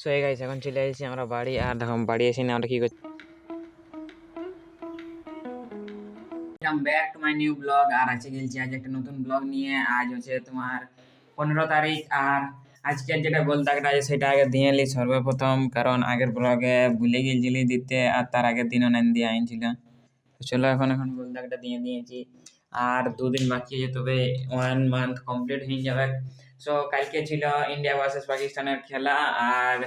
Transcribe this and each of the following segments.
So এই guys এখন চলে এসেছি আমরা বাড়ি। আর দেখো বাড়ি এসে না আমরা কি করছি? Welcome back to my new blog আর আজকে গেলছি আজ একটা নতুন ব্লগ নিয়ে। আজ হচ্ছে তোমার পনেরো তারিখ। আর আজকের যেটা দাগটা আছে সেটা আগে দিয়ে এলি সর্বপ্রথম। কারণ আগের ব্লগে ভুলে গেছিলি দিতে, আর তার আগের দিনও নেন দিয়ে আইনছিল। চলো এখন এখন দাগটা দিয়ে দিয়েছি। আর দুদিন বাকি আছে, তবে ওয়ান মান্থ কমপ্লিট হয়ে যাবে। সো কালকে ছিল ইন্ডিয়া ভার্সেস পাকিস্তানের খেলা আর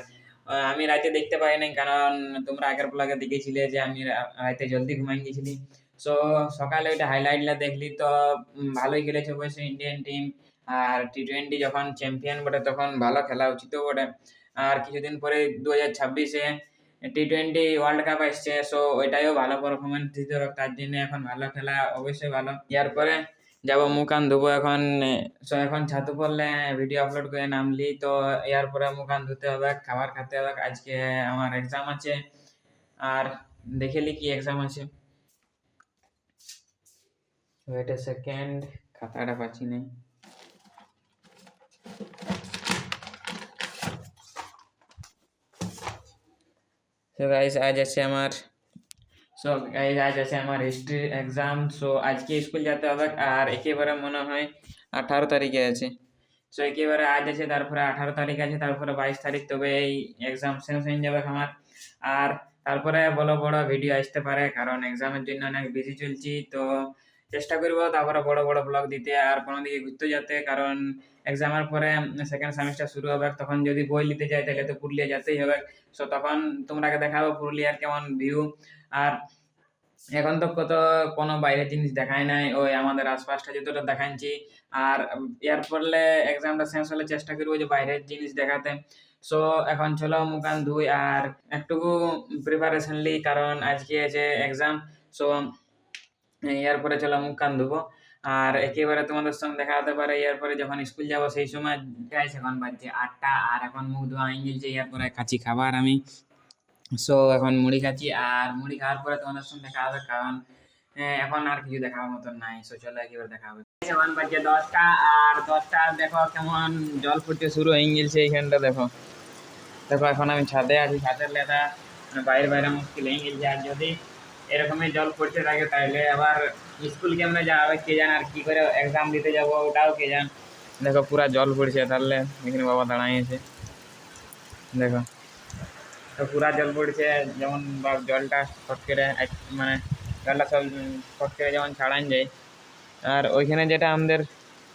আমি রাতে দেখতে পাই নাই কারণ তোমরা আগের ব্লগে দেখেছিলে যে আমি রাতে জলদি ঘুমাই গেছিলি। সো সকালে ওইটা হাইলাইটটা দেখলি তো ভালোই খেলেছে অবশ্যই ইন্ডিয়ান টিম আর টি টোয়েন্টি যখন চ্যাম্পিয়ন বটে তখন ভালো খেলা উচিত বটে। আর কিছুদিন পরে দু হাজার ছাব্বিশে টি টোয়েন্টি ওয়ার্ল্ড কাপ আসছে সো ওইটাও ভালো পারফরমেন্স দিতে। হবে তার জন্য এখন ভালো খেলা অবশ্যই ভালো। ইয়ার পরে যাব, মুখ কান ধুবো এখন সো এখন ছাতু পড়লে ভিডিও আপলোড করে নামলি তো এর পরে ধুতে হবে, খাবার খেতে হবে, আজকে আমার এক্সাম আছে, আর দেখেলি কি এক্সাম আছে। ওয়েট এ সেকেন্ড খাতাটা পাচ্ছি না সো গাইস আজ আছে আমার সো গাইজ আজ আছে আমার হিস্ট্রি এক্সাম সো আজকে স্কুল যেতে হবে আর একেবারে মনে হয় আঠারো তারিখে আছে সো একেবারে আজ আছে তারপরে আঠারো তারিখ আছে তারপরে বাইশ তারিখ তবে এই এক্সাম শেষ হয়ে যাবে আমার আর তারপরে বড় বড় ভিডিও আসতে পারে কারণ এক্সামের জন্য অনেক বিজি চলছি তো চেষ্টা করব তারপরে বড় বড় ব্লগ দিতে আর কোনো দিকে ঘুরতে যেতে। কারণ এক্সামের পরে সেকেন্ড সেমিস্টার শুরু হবে, তখন যদি বই নিতে যাই তাহলে তো পুরুলিয়া যেতেই হবে। সো তখন তোমরাকে দেখাবো পুরুলিয়ার কেমন ভিউ আর এখন তো কত, কোনো বাইরের জিনিস দেখায় নাই। ওই আমাদের আশপাশটা যতটা দেখাচ্ছি আর এর পরলে এক্সামটা শেষ হলে চেষ্টা করব যে বাইরের জিনিস দেখাতে। সো এখন চলো মুখান ধুই। আর একটুকু প্রিপারেশন লি, কারণ আজকে আছে এক্সাম সো এরপরে চলো মুখ কান ধুবো। আর একেবারে তোমাদের সঙ্গে দেখা হতে পারে এরপরে যখন স্কুল যাব সেই সময় গাইস এখন বাজছে আটটা আর এখন মুখ ধোয়া হয়ে গেছে এরপরে খাচ্ছি খাবার আমি। সো এখন মুড়ি খাচ্ছি আর মুড়ি খাওয়ার পরে তোমাদের সঙ্গে দেখা হবে কারণ আহ, এখন আর কিছু দেখার মতন নাই। সো চলো একেবারে দেখা হবে। এখন বাজছে দশটা আর দশটা দেখো কেমন জল ফুটতে শুরু হয়ে গেছে এইখানটা দেখো। দেখো এখন আমি ছাদে আছি ছাদের লেদা বাইরে বাইরে মুশকিল হয়ে গেছে আর যদি এরকমই জল পড়তে থাকে তাহলে আবার স্কুল কেমনে যাওয়া হবে কে জান আর কি করে এক্সাম দিতে যাব ওটাও কে জান। দেখো পুরা জল পড়ছে তাহলে এখানে বাবা দাঁড়াইছে। দেখো। তো পুরা জল পড়ছে যেমন জলটা ফট করে মানে জলটা সব ফট করে যেমন ছাড়ান যায়। আর ওইখানে যেটা আমাদের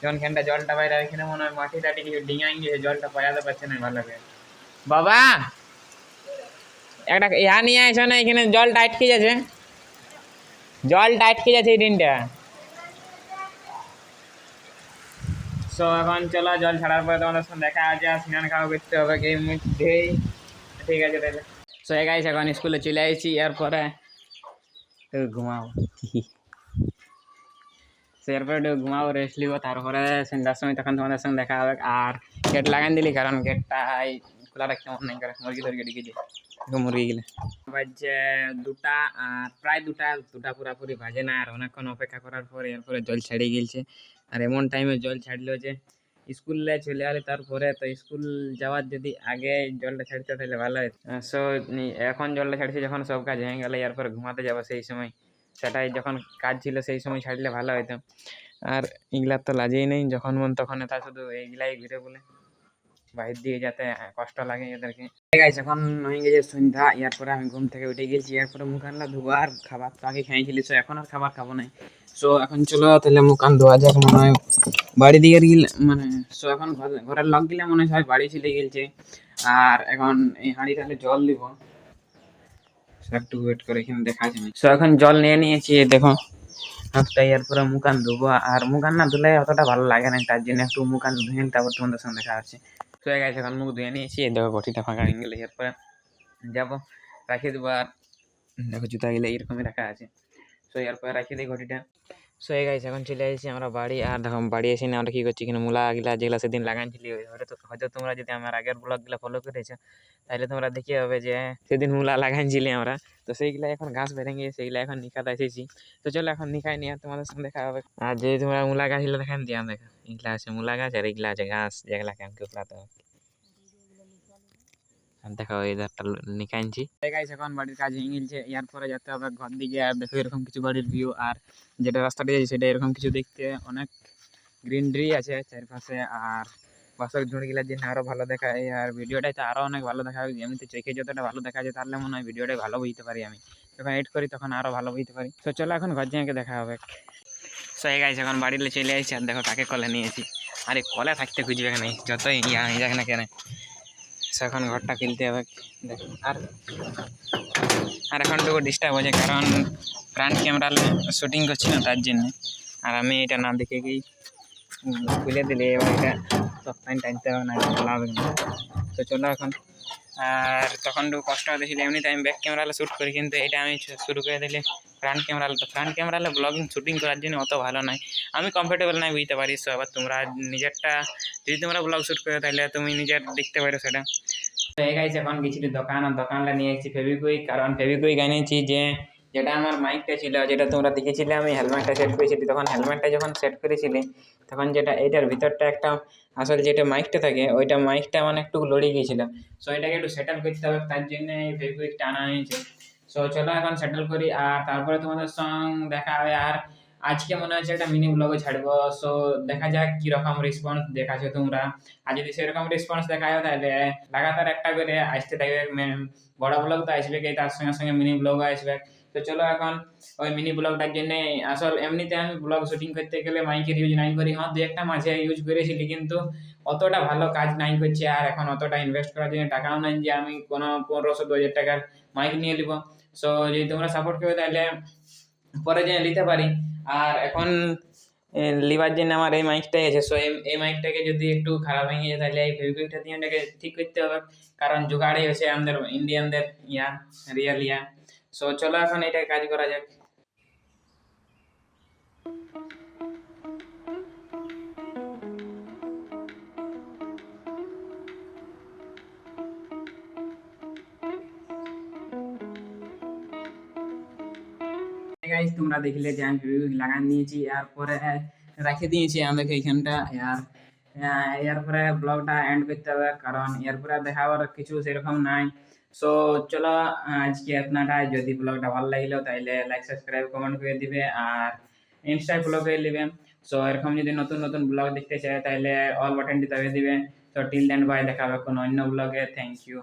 যেমন খানটা জলটা বাইরে ওইখানে মনে হয় মাটি টাটি কিছু ডিঙাই গেছে জলটা পায়াতে পারছে না ভালো করে। বাবা! একটা ইহা নিয়ে আসো না এখানে জলটা আটকে যাচ্ছে। জলটা আটকে যাচ্ছে দিনটা? সো এখন চলো, জল ছাড়ার পরে তোমাদের সঙ্গে দেখা আছে, আর স্নান খাওয়া করতে হবে কি মুখ ধুয়েই ঠিক আছে, তাহলে। সো গাইস এখন স্কুলে চলে আসছি এরপরে ঘুমাও। সো এরপরে একটু ঘুমাও রেস্ট লিব তারপরে সন্ধ্যার সময় তখন তোমাদের সঙ্গে দেখা হবে, আর গেট লাগান দিলি, কারণ গেটটা খোলা রাখতে মন নাই করে মুরগি ধরে ঢুকে যায় দেখো মুরগি বাজছে দুটা আর প্রায় দুটা দুটা পুরাপুরি বাজে না। আর অনেকক্ষণ অপেক্ষা করার পরে এরপরে জল ছেড়ে গেছে আর এমন টাইমে জল ছাড়লো যে, স্কুলে চলে গেলে তারপরে তো স্কুল যাওয়ার যদি আগে জলটা ছাড়তে তাহলে ভালো হয় সো এখন জলটা ছাড়ছে যখন সব কাজ হয়ে গেলে এরপর ঘুমাতে যাব সেই সময়। সেটাই যখন কাজ ছিল সেই সময় ছাড়লে ভালো হতো আর এগুলার তো লাজেই নেই, যখন মন তখন তা শুধু এইগুলাই ঘুরে বলে। বাহির দিয়ে যাতে কষ্ট লাগে এদেরকে। এখন সন্ধ্যা, এরপরে আমি ঘুম থেকে উঠে গেছি, এরপরে মুখ আনলা, ধোবো আর খাবার তো আগে সো এখন আর খাবার খাব সো এখন চলো তাহলে মুখ আন, ধোয়া যাক, মনে হয় বাড়ি গেলে মানে সো এখন ঘরের লক গেলে মনে হয় বাড়ি চলে গেছে আর এখন এই জল দিব। একটু ওয়েট করে, এখানে দেখা আছে সো এখন জল নিয়ে নিয়েছি দেখো হাফটা এরপরে মুখ আন, ধোবো। আর মুখ আন না ধুলে অতটা ভালো লাগে না, তার জন্য একটু মুখ আন, ধুয়ে তারপর তোমাদের সঙ্গে দেখা হচ্ছে। তো গেছে এখন মুখ ধুয়ে নিয়েছি। দেখো ঘটিটা ফাঁকা হয়ে গেলে, এরপরে যাব। রাখিয়ে দেবো আর, দেখো জুতা গেলে এরকমই রাখা আছে। তো এরপরে রাখিয়ে দিই ঘটিটা সো এই গাইছে এখন চলে এসেছি আমরা বাড়ি। আর দেখো বাড়ি এসে না, আমরা কী করছি এখানে? মূলা গিলা যেগুলো সেদিন লাগাইছিলি হয়তো তোমরা যদি আমার আগের ব্লগগুলো ফলো করেছ তাহলে তোমরা দেখে হবে যে সেদিন মূলা লাগাইছিলি আমরা। তো সেইগুলা এখন ঘাস বেড়ে গিয়ে সেইগুলা এখন নিকাতে এসেছি। তো চলো এখন নিকাই নিয়ে তোমাদের সঙ্গে দেখা হবে। আর যে তোমরা মূলা গাছগুলো দেখান দিয়া দেখো এগুলা আছে মূলা গাছ আর এগুলা আছে ঘাস যেগুলা কেমন কেউ ফেলাতে হবে দেখো এই ধারটা নিকে আনছি। গাইস এখন বাড়ির কাজ গেছে এর পরে যেতে হবে ঘর দিকে আর দেখো এরকম কিছু বাড়ির ভিউ আর যেটা রাস্তাটা আছে সেটা এরকম কিছু দেখতে অনেক গ্রিনারি আছে চারপাশে, আর বাসের ঝুড়িগুলোর জন্য আরও ভালো দেখায়, আর ভিডিওটাতে আরও অনেক ভালো দেখা হবে এমনিতে চোখে যতটা ভালো দেখা যায় তাহলে মনে হয় ভিডিওটাই ভালো বুঝতে পারি আমি। যখন এডিট করি তখন আরও ভালো বুঝতে পারি। তো চলো এখন ঘর যাকে দেখা হবে। সো এই গাইস এখন বাড়িতে চলে আসছি, আর দেখো কাকে কলে নিয়েছি। আরে কলে থাকতে খুঁজবে না যতই ইয়া যাক না কেন। এখন ঘরটা কিনতে হবে। আর আর এখন একটু ডিস্টার্ব হয়েছে, কারণ ফ্রন্ট ক্যামেরা শুটিং করছি না তার জন্যে। আর আমি এটা না দেখে গিয়ে খুলে দিলে এবার এটা সপ্তাহে টানতে হবে না ভালো হবে না। তো চলো এখন। আর তখন কষ্ট হতেছিল, এমনিতে আমি ব্যাক ক্যামেরা শ্যুট করি, কিন্তু এটা আমি শুরু করে দিলে ফ্রন্ট ক্যামেরা তো ফ্রন্ট ক্যামেরা ব্লগিং শুটিং করার জন্য অত ভালো নয়। আমি কমফোর্টেবল নাই বুঝতে পারি সো আবার তোমরা নিজেরটা যদি তোমরা ব্লগ শ্যুট করো, তাহলে তুমি নিজের দেখতে পারো সেটা। তো এই এখন গেছিলি দোকান, আর দোকানটা নিয়ে এসেছি ফেবিকুইক কারণ ফেবিকুইক এনেছি যে, যেটা আমার মাইকটা ছিল, যেটা তোমরা দেখেছিলে, আমি হেলমেটটা সেট করেছিলি। তখন হেলমেটটা যখন সেট করেছিলি, তখন যেটা এইটার ভিতরটা একটা আসলে যেটা মাইকটা থাকে, ওইটা মাইকটা মানে একটু লড়ে গিয়েছিল। সো এটাকে একটু সেটেল করতে হবে, তার জন্য এই ফেবিকুইকটা আনা হয়েছে। সো চলো এখন সেটেল করি, আর তারপরে তোমাদের সঙ্গে দেখা হবে, আর আজকে মনে হচ্ছে একটা মিনি ব্লগে ছাড়বো। সো দেখা যাক কীরকম রেসপন্স দেখাছো তোমরা। আর যদি সেরকম রেসপন্স দেখা হয় তাহলে লাগাতার একটা করে আসতে থাকবে। বড় ব্লগ তো আসবে তার সঙ্গে সঙ্গে মিনি ব্লগও আসবে। তো চলো এখন ওই মিনি ব্লগটার জন্য আসল এমনিতে আমি ব্লগ শুটিং করতে গেলে মাইকের ইউজ নাই করি। হ্যাঁ দু একটা মাঝে ইউজ করেছিলি কিন্তু অতটা ভালো কাজ নাই করছে। আর এখন অতটা ইনভেস্ট করার জন্য টাকাও নাই যে আমি কোনো পনেরোশো দু হাজার টাকার মাইক নিয়ে নিব। সো যদি তোমরা সাপোর্ট করবে তাহলে পরে যেন নিতে পারি। আর এখন লিভার জন্য আমার এই মাইকটাই আছে সো এই মাইকটাকে যদি একটু খারাপ হয়ে যায়, তাহলে এই ফেভিকুইকটা দিয়ে এটাকে ঠিক করতে হবে, কারণ জোগাড়ে হয়েছে আমাদের ইন্ডিয়ানদের ইয়া রিয়াল ইয়া। সো চলো এখন এটা কাজ করা যাক। গাইজ তোমরা দেখলে যে আমি ফেভিকুইক লাগান নিয়েছি এরপরে রেখে দিয়েছি আমাকে এইখানটা, আর এরপরে ব্লগটা এন্ড করতে হবে, কারণ এরপরে দেখাবার কিছু সেরকম নাই। সো চলো, আজকে আপনারা যদি ব্লগটা ভালো লাগল তাহলে লাইক সাবস্ক্রাইব কমেন্ট করে দিবে, আর ইনস্টায় ফলো করে নেবে সো এরকম যদি নতুন নতুন ব্লগ দেখতে চায় তাহলে অল বাটনটি দাবিয়ে দিবে। তো টিল দেন বাই দেখা হবে কোনো অন্য ব্লগে থ্যাংক ইউ